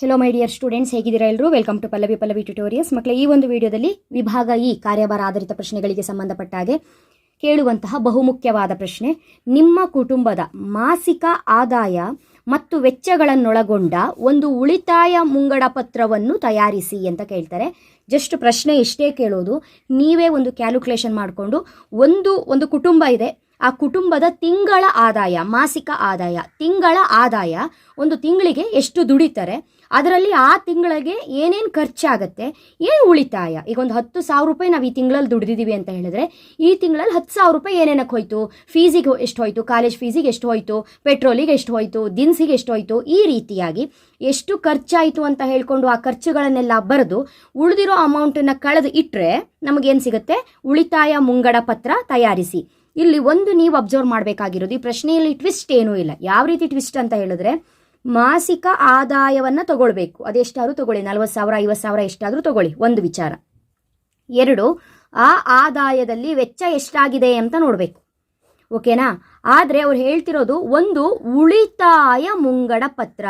Hello my dear students ಹೇಗಿದ್ದೀರಾ ಎಲ್ಲರೂ welcome to Pallavi Pallavi tutorials ಮಕ್ಕಳ ಈ ಒಂದು ವಿಡಿಯೋದಲ್ಲಿ ವಿಭಾಗ ಇ, ಕಾರ್ಯಭಾರ ಆಧಾರಿತ ಪ್ರಶ್ನೆಗಳಿಗೆ ಸಂಬಂಧಪಟ್ಟ ಹಾಗೆ ಕೇಳುವಂತಹ ಬಹುಮುಖ್ಯವಾದ ಪ್ರಶ್ನೆ. ನಿಮ್ಮ ಕುಟುಂಬದ ಮಾಸಿಕ ಆದಾಯ ಮತ್ತು ವೆಚ್ಚಗಳನ್ನೊಳಗೊಂಡ ಒಂದು ಉಳಿತಾಯ ಮುಂಗಡ ಪತ್ರವನ್ನು ತಯಾರಿಸಿ ಅಂತ ಕೇಳ್ತಾರೆ. ಜಸ್ಟ್ ಪ್ರಶ್ನೆ ಇಷ್ಟೇ ಕೇಳೋದು, ನೀವೇ ಒಂದು ಕ್ಯಾಲ್ಕುಲೇಷನ್ ಮಾಡಿಕೊಂಡು ಒಂದು ಒಂದು ಕುಟುಂಬ ಇದೆ. ಆ ಕುಟುಂಬದ ತಿಂಗಳ ಆದಾಯ, ಮಾಸಿಕ ಆದಾಯ, ತಿಂಗಳ ಆದಾಯ ಒಂದು ತಿಂಗಳಿಗೆ ಎಷ್ಟು ದುಡಿತಾರೆ? ಅದರಲ್ಲಿ ಆ ತಿಂಗಳಿಗೆ ಏನೇನು ಖರ್ಚಾಗತ್ತೆ, ಏನು ಉಳಿತಾಯ? ಈಗ ಒಂದು ಹತ್ತು ಸಾವಿರ ರೂಪಾಯಿ ನಾವು ಈ ತಿಂಗಳಲ್ಲಿ ದುಡಿದಿದ್ದೀವಿ ಅಂತ ಹೇಳಿದ್ರೆ, ಈ ತಿಂಗಳಲ್ಲಿ ಹತ್ತು ಸಾವಿರ ರೂಪಾಯಿ ಏನೇನಕ್ಕೆ ಹೋಯ್ತು? ಫೀಸಿಗೆ ಎಷ್ಟು ಹೋಯ್ತು? ಕಾಲೇಜ್ ಫೀಸಿಗೆ ಎಷ್ಟು ಹೋಯ್ತು? ಪೆಟ್ರೋಲಿಗೆ ಎಷ್ಟು ಹೋಯ್ತು? ದಿನಸಿಗೆ ಎಷ್ಟು ಹೋಯ್ತು? ಈ ರೀತಿಯಾಗಿ ಎಷ್ಟು ಖರ್ಚಾಯಿತು ಅಂತ ಹೇಳ್ಕೊಂಡು ಆ ಖರ್ಚುಗಳನ್ನೆಲ್ಲ ಬರೆದು ಉಳಿದಿರೋ ಅಮೌಂಟನ್ನು ಕಳೆದು ಇಟ್ಟರೆ ನಮಗೇನು ಸಿಗುತ್ತೆ? ಉಳಿತಾಯ ಮುಂಗಡ ಪತ್ರ ತಯಾರಿಸಿ. ಇಲ್ಲಿ ಒಂದು ನೀವು ಅಬ್ಸರ್ವ್ ಮಾಡಬೇಕಾಗಿರೋದು, ಈ ಪ್ರಶ್ನೆಯಲ್ಲಿ ಟ್ವಿಸ್ಟ್ ಏನೂ ಇಲ್ಲ. ಯಾವ ರೀತಿ ಟ್ವಿಸ್ಟ್ ಅಂತ ಹೇಳಿದ್ರೆ ಮಾಸಿಕ ಆದಾಯವನ್ನು ತಗೊಳ್ಬೇಕು. ಅದೆಷ್ಟಾದರೂ ತಗೊಳ್ಳಿ. ನಲ್ವತ್ತು ಸಾವಿರ, ಐವತ್ತು ಸಾವಿರ ಎಷ್ಟಾದರೂ ತಗೊಳ್ಳಿ. ಒಂದು ವಿಚಾರ. ಎರಡು, ಆ ಆದಾಯದಲ್ಲಿ ವೆಚ್ಚ ಎಷ್ಟಾಗಿದೆ ಅಂತ ನೋಡಬೇಕು. ಓಕೆನಾ? ಆದರೆ ಅವ್ರು ಹೇಳ್ತಿರೋದು ಒಂದು ಉಳಿತಾಯ ಮುಂಗಡ ಪತ್ರ.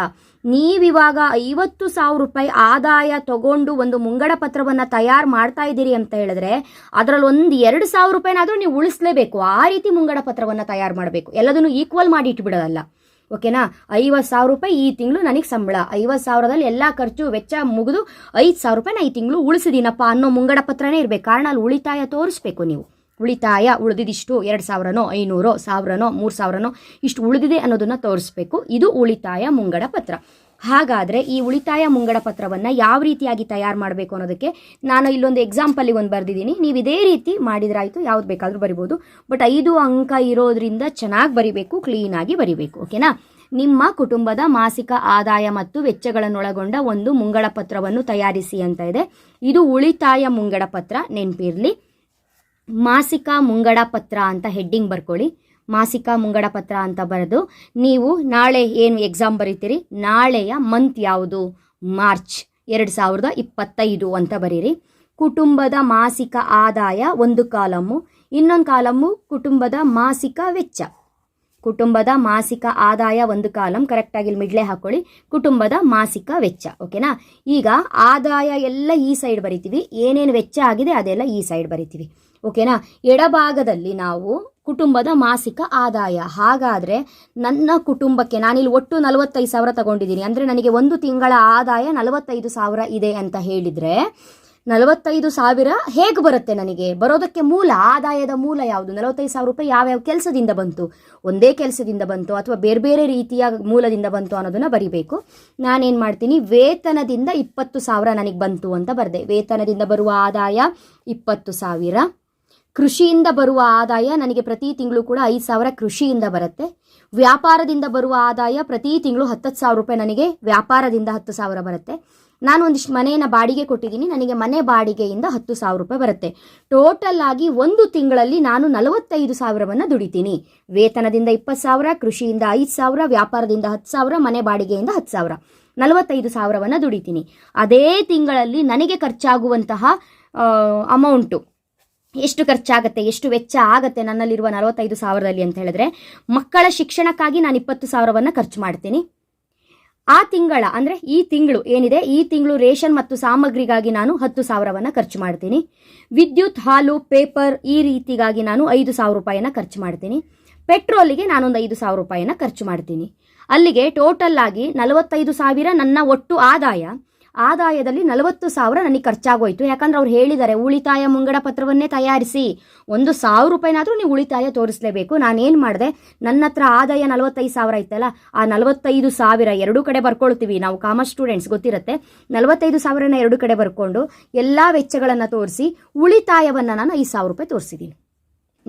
ನೀವಿವಾಗ ಐವತ್ತು ಸಾವಿರ ರೂಪಾಯಿ ಆದಾಯ ತಗೊಂಡು ಒಂದು ಮುಂಗಡ ಪತ್ರವನ್ನು ತಯಾರು ಮಾಡ್ತಾ ಇದ್ದೀರಿ ಅಂತ ಹೇಳಿದ್ರೆ ಅದರಲ್ಲಿ ಒಂದು ಎರಡು ಸಾವಿರ ರೂಪಾಯಿನಾದರೂ ನೀವು ಉಳಿಸ್ಲೇಬೇಕು. ಆ ರೀತಿ ಮುಂಗಡ ಪತ್ರವನ್ನು ತಯಾರು ಮಾಡಬೇಕು. ಎಲ್ಲದನ್ನು ಈಕ್ವಲ್ ಮಾಡಿ ಇಟ್ಬಿಡೋದಲ್ಲ. ಓಕೆನಾ? ಐವತ್ತು ಸಾವಿರ ರೂಪಾಯಿ ಈ ತಿಂಗಳು ನನಗೆ ಸಂಬಳ. ಐವತ್ತು ಸಾವಿರದಲ್ಲಿ ಎಲ್ಲ ಖರ್ಚು ವೆಚ್ಚ ಮುಗಿದು ಐದು ಸಾವಿರ ರೂಪಾಯಿ ನಾ ಈ ತಿಂಗಳು ಉಳಿಸಿದೀನಪ್ಪ ಅನ್ನೋ ಮುಂಗಡ ಪತ್ರನೇ ಇರಬೇಕು. ಕಾರಣ ಅಲ್ಲಿ ಉಳಿತಾಯ ತೋರಿಸ್ಬೇಕು ನೀವು. ಉಳಿತಾಯ ಉಳಿದಿದಿಷ್ಟು ಎರಡು ಸಾವಿರನೋ, ಐನೂರೋ, ಸಾವಿರನೋ, ಮೂರು ಸಾವಿರನೋ ಇಷ್ಟು ಉಳಿದಿದೆ ಅನ್ನೋದನ್ನು ತೋರಿಸ್ಬೇಕು. ಇದು ಉಳಿತಾಯ ಮುಂಗಡ ಪತ್ರ. ಹಾಗಾದರೆ ಈ ಉಳಿತಾಯ ಮುಂಗಡ ಪತ್ರವನ್ನು ಯಾವ ರೀತಿಯಾಗಿ ತಯಾರು ಮಾಡಬೇಕು ಅನ್ನೋದಕ್ಕೆ ನಾನು ಇಲ್ಲೊಂದು ಎಕ್ಸಾಂಪಲಿಗೆ ಒಂದು ಬರೆದಿದ್ದೀನಿ. ನೀವು ಇದೇ ರೀತಿ ಮಾಡಿದ್ರಾಯಿತು, ಯಾವ್ದು ಬೇಕಾದರೂ ಬರಿಬೋದು. ಬಟ್ ಐದು ಅಂಕ ಇರೋದ್ರಿಂದ ಚೆನ್ನಾಗಿ ಬರಿಬೇಕು ಕ್ಲೀನಾಗಿ ಬರಿಬೇಕು ಓಕೆನಾ ನಿಮ್ಮ ಕುಟುಂಬದ ಮಾಸಿಕ ಆದಾಯ ಮತ್ತು ವೆಚ್ಚಗಳನ್ನೊಳಗೊಂಡ ಒಂದು ಮುಂಗಡ ಪತ್ರವನ್ನು ತಯಾರಿಸಿ ಅಂತ ಇದೆ. ಇದು ಉಳಿತಾಯ ಮುಂಗಡ ಪತ್ರ, ನೆನಪಿರಲಿ. ಮಾಸಿಕ ಮುಂಗಡ ಪತ್ರ ಅಂತ ಹೆಡ್ಡಿಂಗ್ ಬರ್ಕೊಳ್ಳಿ. ಮಾಸಿಕ ಮುಂಗಡ ಪತ್ರ ಅಂತ ಬರೆದು ನೀವು ನಾಳೆ ಏನು ಎಕ್ಸಾಮ್ ಬರೀತೀರಿ? ನಾಳೆಯ ಮಂತ್ ಯಾವುದು? ಮಾರ್ಚ್ ಎರಡು ಸಾವಿರದ ಇಪ್ಪತ್ತೈದು ಅಂತ ಬರೀರಿ. ಕುಟುಂಬದ ಮಾಸಿಕ ಆದಾಯ ಒಂದು ಕಾಲಮ್ಮು, ಇನ್ನೊಂದು ಕಾಲಮ್ಮು ಕುಟುಂಬದ ಮಾಸಿಕ ವೆಚ್ಚ. ಕುಟುಂಬದ ಮಾಸಿಕ ಆದಾಯ ಒಂದು ಕಾಲಂ ಕರೆಕ್ಟಾಗಿ ಇಲ್ಲಿ ಮಿಡ್ಲೆ ಹಾಕೊಳ್ಳಿ. ಕುಟುಂಬದ ಮಾಸಿಕ ವೆಚ್ಚ ಓಕೆನಾ ಈಗ ಆದಾಯ ಎಲ್ಲ ಈ ಸೈಡ್ ಬರಿತೀವಿ. ಏನೇನು ವೆಚ್ಚ ಆಗಿದೆ ಅದೆಲ್ಲ ಈ ಸೈಡ್ ಬರಿತೀವಿ ಓಕೆನಾ ಎಡಭಾಗದಲ್ಲಿ ನಾವು ಕುಟುಂಬದ ಮಾಸಿಕ ಆದಾಯ. ಹಾಗಾದರೆ ನನ್ನ ಕುಟುಂಬಕ್ಕೆ ನಾನಿಲ್ಲಿ ಒಟ್ಟು ನಲವತ್ತೈದು ಸಾವಿರ ತಗೊಂಡಿದ್ದೀನಿ. ಅಂದರೆ ನನಗೆ ಒಂದು ತಿಂಗಳ ಆದಾಯ ನಲವತ್ತೈದು ಸಾವಿರ ಇದೆ ಅಂತ ಹೇಳಿದರೆ ನಲವತ್ತೈದು ಸಾವಿರ ಹೇಗೆ ಬರುತ್ತೆ ನನಗೆ? ಬರೋದಕ್ಕೆ ಮೂಲ, ಆದಾಯದ ಮೂಲ ಯಾವುದು? ನಲವತ್ತೈದು ಸಾವಿರ ರೂಪಾಯಿ ಯಾವ್ಯಾವ ಕೆಲಸದಿಂದ ಬಂತು? ಒಂದೇ ಕೆಲಸದಿಂದ ಬಂತು ಅಥವಾ ಬೇರೆ ಬೇರೆ ರೀತಿಯ ಮೂಲದಿಂದ ಬಂತು ಅನ್ನೋದನ್ನು ಬರಿಬೇಕು. ನಾನೇನು ಮಾಡ್ತೀನಿ? ವೇತನದಿಂದ ಇಪ್ಪತ್ತು ಸಾವಿರ ನನಗೆ ಬಂತು ಅಂತ ಬರೆದೆ. ವೇತನದಿಂದ ಬರುವ ಆದಾಯ ಇಪ್ಪತ್ತು ಸಾವಿರ. ಕೃಷಿಯಿಂದ ಬರುವ ಆದಾಯ ನನಗೆ ಪ್ರತಿ ತಿಂಗಳು ಕೂಡ ಐದು ಸಾವಿರ ಕೃಷಿಯಿಂದ ಬರುತ್ತೆ. ವ್ಯಾಪಾರದಿಂದ ಬರುವ ಆದಾಯ ಪ್ರತಿ ತಿಂಗಳು ಹತ್ತತ್ತು ಸಾವಿರ ರೂಪಾಯಿ ನನಗೆ ವ್ಯಾಪಾರದಿಂದ ಹತ್ತು ಸಾವಿರ ಬರುತ್ತೆ. ನಾನು ಒಂದಿಷ್ಟು ಮನೆಯನ್ನು ಬಾಡಿಗೆ ಕೊಟ್ಟಿದ್ದೀನಿ. ನನಗೆ ಮನೆ ಬಾಡಿಗೆಯಿಂದ ಹತ್ತು ಸಾವಿರ ರೂಪಾಯಿ ಬರುತ್ತೆ. ಟೋಟಲ್ ಆಗಿ ಒಂದು ತಿಂಗಳಲ್ಲಿ ನಾನು ನಲವತ್ತೈದು ಸಾವಿರವನ್ನು ದುಡಿತೀನಿ. ವೇತನದಿಂದ ಇಪ್ಪತ್ತು ಸಾವಿರ, ಕೃಷಿಯಿಂದ ಐದು ಸಾವಿರ, ವ್ಯಾಪಾರದಿಂದ ಹತ್ತು ಸಾವಿರ, ಮನೆ ಬಾಡಿಗೆಯಿಂದ ಹತ್ತು ಸಾವಿರ. ನಲವತ್ತೈದು ಸಾವಿರವನ್ನು ದುಡಿತೀನಿ. ಅದೇ ತಿಂಗಳಲ್ಲಿ ನನಗೆ ಖರ್ಚಾಗುವಂತಹ ಅಮೌಂಟು ಎಷ್ಟು ಖರ್ಚಾಗತ್ತೆ, ಎಷ್ಟು ವೆಚ್ಚ ಆಗುತ್ತೆ ನನ್ನಲ್ಲಿರುವ ನಲವತ್ತೈದು ಸಾವಿರದಲ್ಲಿ ಅಂತ ಹೇಳಿದ್ರೆ, ಮಕ್ಕಳ ಶಿಕ್ಷಣಕ್ಕಾಗಿ ನಾನು ಇಪ್ಪತ್ತು ಸಾವಿರವನ್ನು ಖರ್ಚು ಮಾಡ್ತೀನಿ. ಆ ತಿಂಗಳ, ಅಂದರೆ ಈ ತಿಂಗಳು ಏನಿದೆ, ಈ ತಿಂಗಳು ರೇಷನ್ ಮತ್ತು ಸಾಮಗ್ರಿಗಾಗಿ ನಾನು ಹತ್ತು ಸಾವಿರವನ್ನು ಖರ್ಚು ಮಾಡ್ತೀನಿ. ವಿದ್ಯುತ್, ಹಾಲು, ಪೇಪರ್ ಈ ರೀತಿಗಾಗಿ ನಾನು ಐದು ಸಾವಿರ ರೂಪಾಯಿನ ಖರ್ಚು ಮಾಡ್ತೀನಿ. ಪೆಟ್ರೋಲಿಗೆ ನಾನೊಂದು ಐದು ಸಾವಿರ ರೂಪಾಯಿನ ಖರ್ಚು ಮಾಡ್ತೀನಿ. ಅಲ್ಲಿಗೆ ಟೋಟಲ್ ಆಗಿ ನಲವತ್ತೈದು ಸಾವಿರ ನನ್ನ ಒಟ್ಟು ಆದಾಯ. ಆದಾಯದಲ್ಲಿ ನಲವತ್ತು ಸಾವಿರ ನನಗೆ ಖರ್ಚಾಗೋಯ್ತು. ಯಾಕಂದ್ರೆ ಅವ್ರು ಹೇಳಿದ್ದಾರೆ, ಉಳಿತಾಯ ಮುಂಗಡ ಪತ್ರವನ್ನೇ ತಯಾರಿಸಿ. ಒಂದು ಸಾವಿರ ರೂಪಾಯಿನಾದರೂ ನೀವು ಉಳಿತಾಯ ತೋರಿಸಲೇಬೇಕು. ನಾನೇನು ಮಾಡಿದೆ, ನನ್ನ ಹತ್ರ ಆದಾಯ ನಲವತ್ತೈದು ಸಾವಿರ ಇತ್ತಲ್ಲ ಆ ನಲವತ್ತೈದು ಸಾವಿರ ಎರಡೂ ಕಡೆ ಬರ್ಕೊಳ್ತೀವಿ. ನಾವು ಕಾಮರ್ಸ್ ಸ್ಟೂಡೆಂಟ್ಸ್, ಗೊತ್ತಿರುತ್ತೆ? ನಲವತ್ತೈದು ಸಾವಿರನ ಎರಡು ಕಡೆ ಬರ್ಕೊಂಡು ಎಲ್ಲ ವೆಚ್ಚಗಳನ್ನು ತೋರಿಸಿ ಉಳಿತಾಯವನ್ನು ನಾನು ಐದು ಸಾವಿರ ರೂಪಾಯಿ ತೋರಿಸಿದ್ದೀನಿ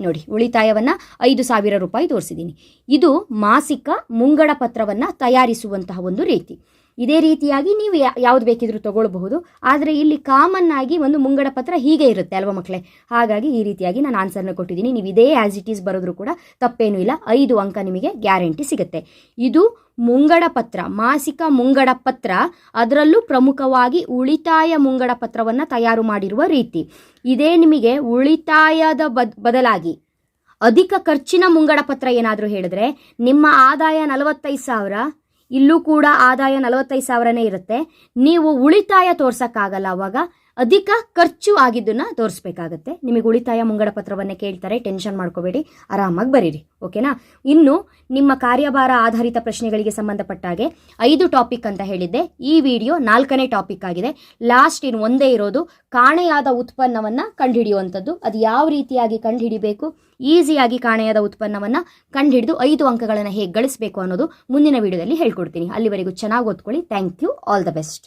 ನೋಡಿ, ಉಳಿತಾಯವನ್ನು ಐದು ಸಾವಿರ ರೂಪಾಯಿ ತೋರಿಸಿದ್ದೀನಿ ಇದು ಮಾಸಿಕ ಮುಂಗಡ ಪತ್ರವನ್ನು ತಯಾರಿಸುವಂತಹ ಒಂದು ರೀತಿ. ಇದೇ ರೀತಿಯಾಗಿ ನೀವು ಯಾವ್ದು ಬೇಕಿದ್ರೂ ತಗೊಳ್ಬಹುದು. ಆದರೆ ಇಲ್ಲಿ ಕಾಮನ್ ಆಗಿ ಒಂದು ಮುಂಗಡ ಪತ್ರ ಹೀಗೆ ಇರುತ್ತೆ ಅಲ್ವಾ ಮಕ್ಕಳೇ ಹಾಗಾಗಿ ಈ ರೀತಿಯಾಗಿ ನಾನು ಆನ್ಸರ್ನ ಕೊಟ್ಟಿದ್ದೀನಿ ನೀವು ಇದೇ ಆ್ಯಸ್ ಇಟ್ ಈಸ್ ಬರೋದ್ರೂ ಕೂಡ ತಪ್ಪೇನೂ ಇಲ್ಲ. ಐದು ಅಂಕ ನಿಮಗೆ ಗ್ಯಾರಂಟಿ ಸಿಗುತ್ತೆ. ಇದು ಮುಂಗಡ ಪತ್ರ ಮಾಸಿಕ ಮುಂಗಡ ಪತ್ರ ಅದರಲ್ಲೂ ಪ್ರಮುಖವಾಗಿ ಉಳಿತಾಯ ಮುಂಗಡ ಪತ್ರವನ್ನು ತಯಾರು ಮಾಡಿರುವ ರೀತಿ. ಇದೇ ನಿಮಗೆ ಉಳಿತಾಯದ ಬದ್, ಬದಲಾಗಿ ಅಧಿಕ ಖರ್ಚಿನ ಮುಂಗಡ ಪತ್ರ ಏನಾದರೂ ಹೇಳಿದ್ರೆ ನಿಮ್ಮ ಆದಾಯ ನಲವತ್ತೈದು ಸಾವಿರ, ಇಲ್ಲೂ ಕೂಡ ಆದಾಯ ನಲವತ್ತೈದು ಸಾವಿರನೇ ಇರುತ್ತೆ. ನೀವು ಉಳಿತಾಯ ತೋರ್ಸೋಕ್ಕಾಗಲ್ಲ ಅವಾಗ ಅಧಿಕ ಖರ್ಚು ಆಗಿದ್ದನ್ನು ತೋರಿಸ್ಬೇಕಾಗತ್ತೆ. ನಿಮಗೆ ಉಳಿತಾಯ ಮುಂಗಡ ಪತ್ರವನ್ನೇ ಕೇಳ್ತಾರೆ, ಟೆನ್ಷನ್ ಮಾಡ್ಕೋಬೇಡಿ, ಆರಾಮಾಗಿ ಬರೀರಿ, ಓಕೆನಾ? ಇನ್ನು ನಿಮ್ಮ ಕಾರ್ಯಭಾರ ಆಧಾರಿತ ಪ್ರಶ್ನೆಗಳಿಗೆ ಸಂಬಂಧಪಟ್ಟ ಹಾಗೆ ಐದು ಟಾಪಿಕ್ ಅಂತ ಹೇಳಿದ್ದೆ. ಈ ವಿಡಿಯೋ ನಾಲ್ಕನೇ ಟಾಪಿಕ್ ಆಗಿದೆ. ಲಾಸ್ಟ್ ಇನ್ ಒಂದೇ ಇರೋದು ಕಾಣೆಯಾದ ಉತ್ಪನ್ನವನ್ನು ಕಂಡುಹಿಡಿಯುವಂಥದ್ದು. ಅದು ಯಾವ ರೀತಿಯಾಗಿ ಕಂಡುಹಿಡಿಬೇಕು? ಈಸಿಯಾಗಿ ಕಾಣೆಯಾದ ಉತ್ಪನ್ನವನ್ನು ಕಂಡುಹಿಡಿದು ಐದು ಅಂಕಗಳನ್ನು ಹೇಗೆ ಗಳಿಸಬೇಕು ಅನ್ನೋದು ಮುಂದಿನ ವಿಡಿಯೋದಲ್ಲಿ ಹೇಳ್ಕೊಡ್ತೀನಿ. ಅಲ್ಲಿವರೆಗೂ ಚೆನ್ನಾಗಿ ಓದ್ಕೊಳ್ಳಿ. Thank you. All the best.